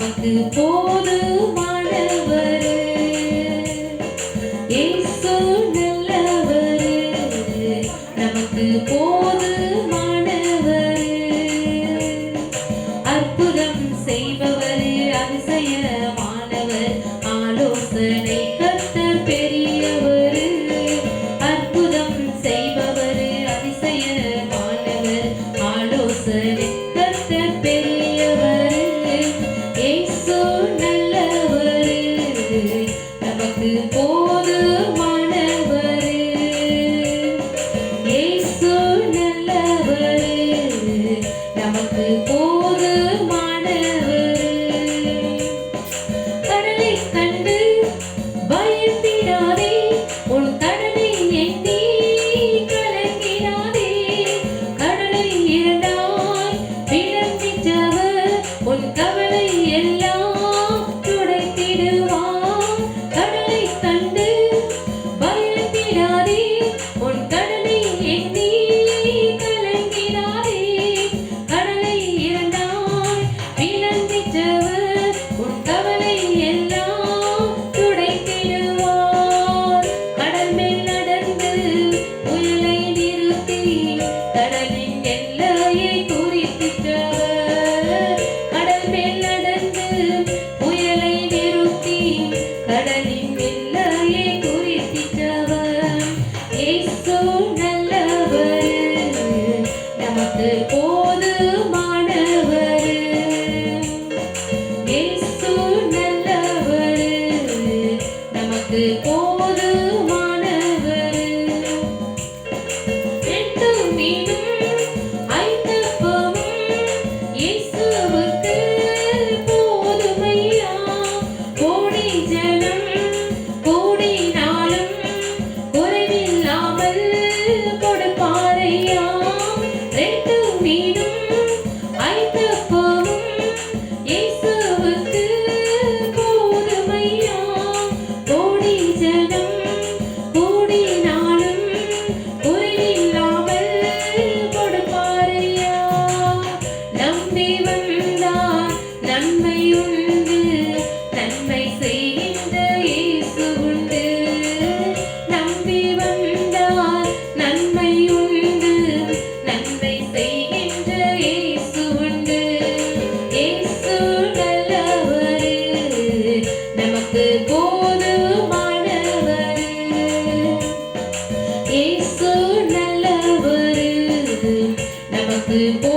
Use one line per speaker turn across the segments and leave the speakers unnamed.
நமக்கு போதுமானவர் ஏசு நல்லவர். நமக்கு போதுமானவர் அற்புதம் செய்பவர் 그 꽃. நன்மையுண்டு நன்மை செய்கின்ற இயேசு உண்டு. நம்பி வந்தார் நன்மையுண்டு நன்மை செய்கின்ற இயேசு உண்டு. இயேசு நல்லவர் நமக்கு போதுமானவர். இயேசு நல்லவர் நமக்கு போ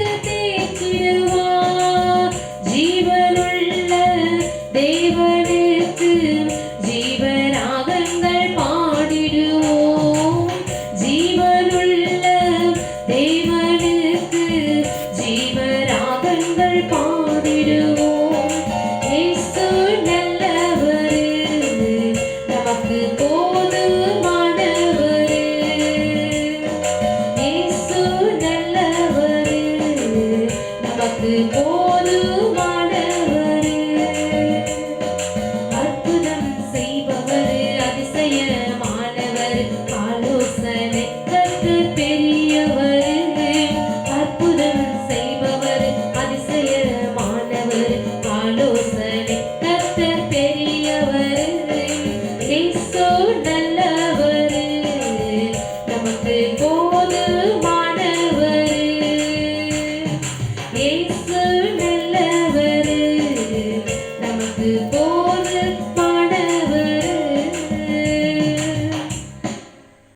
Bodhidu, Isu Nella the